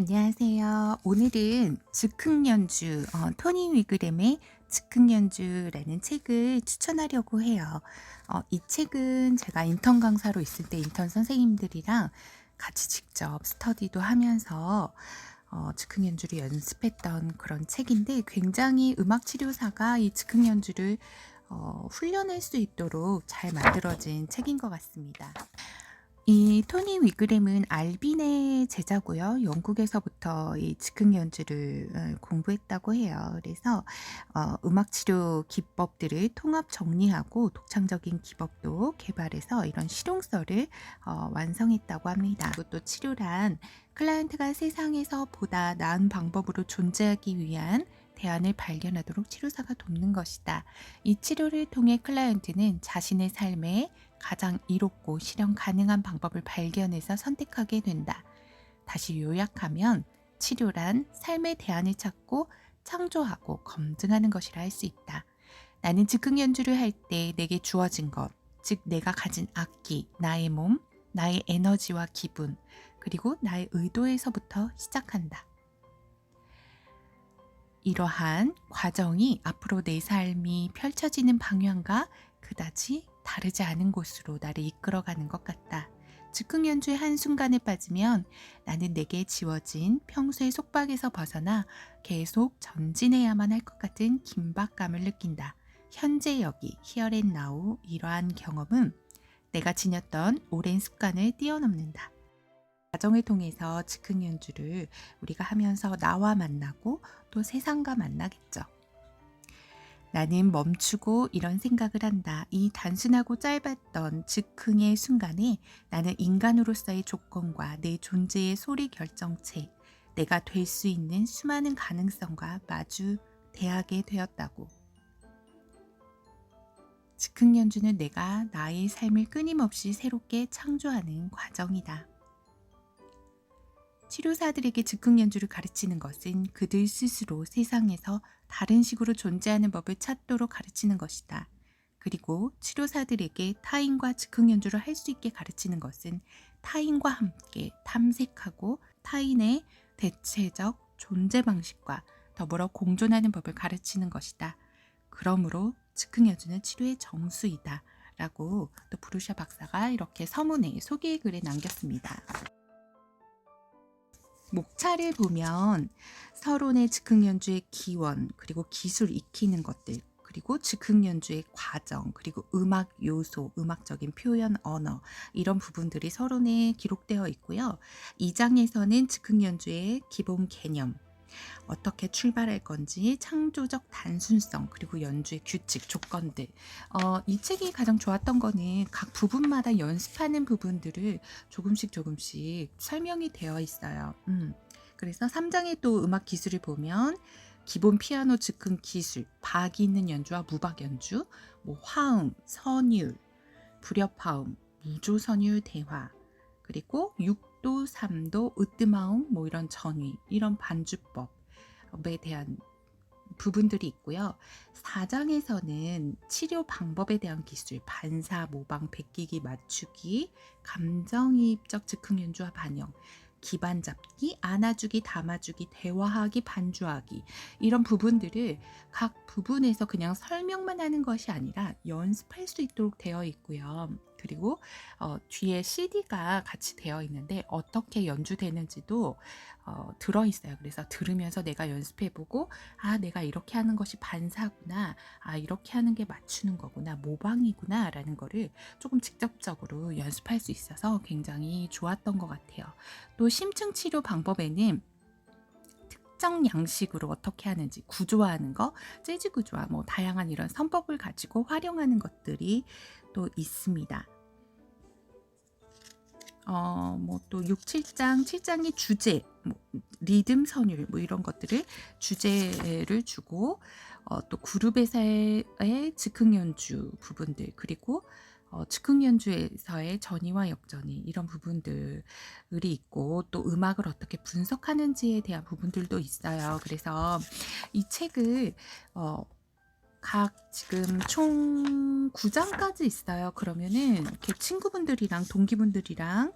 안녕하세요. 오늘은 즉흥 연주, 어, 토니 위그램의 즉흥 연주라는 책을 추천하려고 해요. 어, 이 책은 제가 인턴 강사로 있을 때 인턴 선생님들이랑 같이 직접 스터디도 하면서 어, 즉흥 연주를 연습했던 그런 책인데 굉장히 음악 치료사가 이 즉흥 연주를 어, 훈련할 수 있도록 잘 만들어진 책인 것 같습니다. 이 토니 위그램은 알빈의 제자고요. 영국에서부터 이 즉흥 연주를 어, 공부했다고 해요. 그래서 어, 음악 치료 기법들을 통합 정리하고 독창적인 기법도 개발해서 이런 실용서를 어, 완성했다고 합니다. 또 치료란 클라이언트가 세상에서 보다 나은 방법으로 존재하기 위한 대안을 발견하도록 치료사가 돕는 것이다. 이 치료를 통해 클라이언트는 자신의 삶에 가장 이롭고 실현 가능한 방법을 발견해서 선택하게 된다. 다시 요약하면 치료란 삶의 대안을 찾고 창조하고 검증하는 것이라 할 수 있다. 나는 즉흥 연주를 할 때 내게 주어진 것, 즉 내가 가진 악기, 나의 몸, 나의 에너지와 기분, 그리고 나의 의도에서부터 시작한다. 이러한 과정이 앞으로 내 삶이 펼쳐지는 방향과 그다지 다르지 않은 곳으로 나를 이끌어가는 것 같다. 즉흥 연주의 한순간에 빠지면 나는 내게 지워진 평소의 속박에서 벗어나 계속 전진해야만 할 것 같은 긴박감을 느낀다. 현재 여기, and now 이러한 경험은 내가 지녔던 오랜 습관을 뛰어넘는다. 과정을 통해서 즉흥 연주를 우리가 하면서 나와 만나고 또 세상과 만나겠죠. 나는 멈추고 이런 생각을 한다. 이 단순하고 짧았던 즉흥의 순간에 나는 인간으로서의 조건과 내 존재의 소리 결정체, 내가 될 수 있는 수많은 가능성과 마주 대하게 되었다고. 즉흥 연주는 내가 나의 삶을 끊임없이 새롭게 창조하는 과정이다. 치료사들에게 즉흥 연주를 가르치는 것은 그들 스스로 세상에서 다른 식으로 존재하는 법을 찾도록 가르치는 것이다. 그리고 치료사들에게 타인과 즉흥 연주를 할 수 있게 가르치는 것은 타인과 함께 탐색하고 타인의 대체적 존재 방식과 더불어 공존하는 법을 가르치는 것이다. 그러므로 즉흥 연주는 치료의 정수이다. 라고 또 브루샤 박사가 이렇게 서문에 소개 글에 남겼습니다. 목차를 보면 서론의 즉흥 연주의 기원, 그리고 기술 익히는 것들, 그리고 즉흥 연주의 과정, 그리고 음악 요소, 음악적인 표현 언어, 이런 부분들이 서론에 기록되어 있고요. 2장에서는 즉흥 연주의 기본 개념, 어떻게 출발할 건지 창조적 단순성 그리고 연주의 규칙 조건들 어, 이 책이 가장 좋았던 거는 각 부분마다 연습하는 부분들을 조금씩 조금씩 설명이 되어 있어요. 음. 그래서 3장의 또 음악 기술을 보면 기본 피아노 즉흥 기술, 박이 있는 연주와 무박 연주, 뭐 화음, 선율, 불협화음, 무조선율 대화, 그리고 6 도, 3도, 으뜸화음, 뭐 이런 전위, 이런 반주법에 대한 부분들이 있고요. 4장에서는 치료 방법에 대한 기술, 반사, 모방, 베끼기, 맞추기, 감정이입적 즉흥 연주와 반영, 기반 잡기, 안아주기, 담아주기, 대화하기, 반주하기 이런 부분들을 각 부분에서 그냥 설명만 하는 것이 아니라 연습할 수 있도록 되어 있고요. 그리고 어, 뒤에 CD가 같이 되어 있는데 어떻게 연주되는지도 어, 들어 있어요. 그래서 들으면서 내가 연습해보고 아 내가 이렇게 하는 것이 반사구나, 아 이렇게 하는 게 맞추는 거구나, 모방이구나라는 거를 조금 직접적으로 연습할 수 있어서 굉장히 좋았던 것 같아요. 또 심층 치료 방법에는 특정 양식으로 어떻게 하는지 구조화하는 거, 재즈 구조화, 뭐 다양한 이런 선법을 가지고 활용하는 것들이 또 있습니다. 어, 뭐 또 6, 7장, 7장이 주제, 뭐 리듬 선율 뭐 이런 것들을 주제를 주고 어, 또 그룹 에서의 즉흥 연주 부분들 그리고 어, 즉흥 연주에서의 전이와 역전이 이런 부분들이 있고 또 음악을 어떻게 분석하는지에 대한 부분들도 있어요. 그래서 이 책을 어, 각 지금 총 9장까지 있어요. 그러면은 이렇게 친구분들이랑 동기분들이랑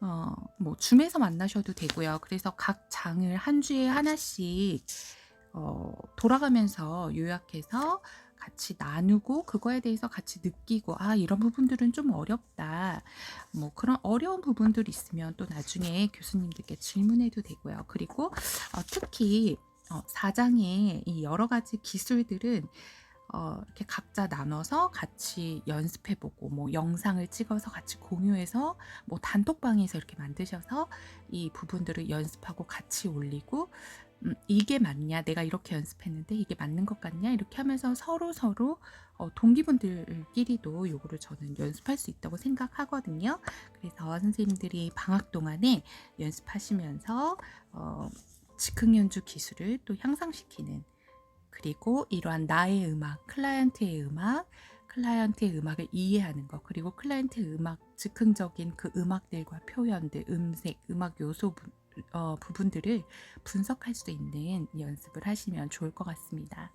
어, 뭐 줌에서 만나셔도 되고요. 그래서 각 장을 한 주에 하나씩 어, 돌아가면서 요약해서 같이 나누고 그거에 대해서 같이 느끼고 아 이런 부분들은 좀 어렵다 뭐 그런 어려운 부분들 있으면 또 나중에 교수님들께 질문해도 되고요 그리고 어, 특히 어, 4장의 이 여러 가지 기술들은 어, 이렇게 각자 나눠서 같이 연습해보고 뭐 영상을 찍어서 같이 공유해서 뭐 단톡방에서 이렇게 만드셔서 이 부분들을 연습하고 같이 올리고 음, 이게 맞냐 내가 이렇게 연습했는데 이게 맞는 것 같냐 이렇게 하면서 서로 서로 어, 동기분들끼리도 요거를 저는 연습할 수 있다고 생각하거든요. 그래서 선생님들이 방학 동안에 연습하시면서 어, 즉흥 연주 기술을 또 향상시키는 그리고 이러한 나의 음악, 클라이언트의 음악, 클라이언트의 음악을 이해하는 것, 그리고 클라이언트의 음악, 즉흥적인 그 음악들과 표현들, 음색, 음악 요소 부, 어, 부분들을 분석할 수 있는 연습을 하시면 좋을 것 같습니다.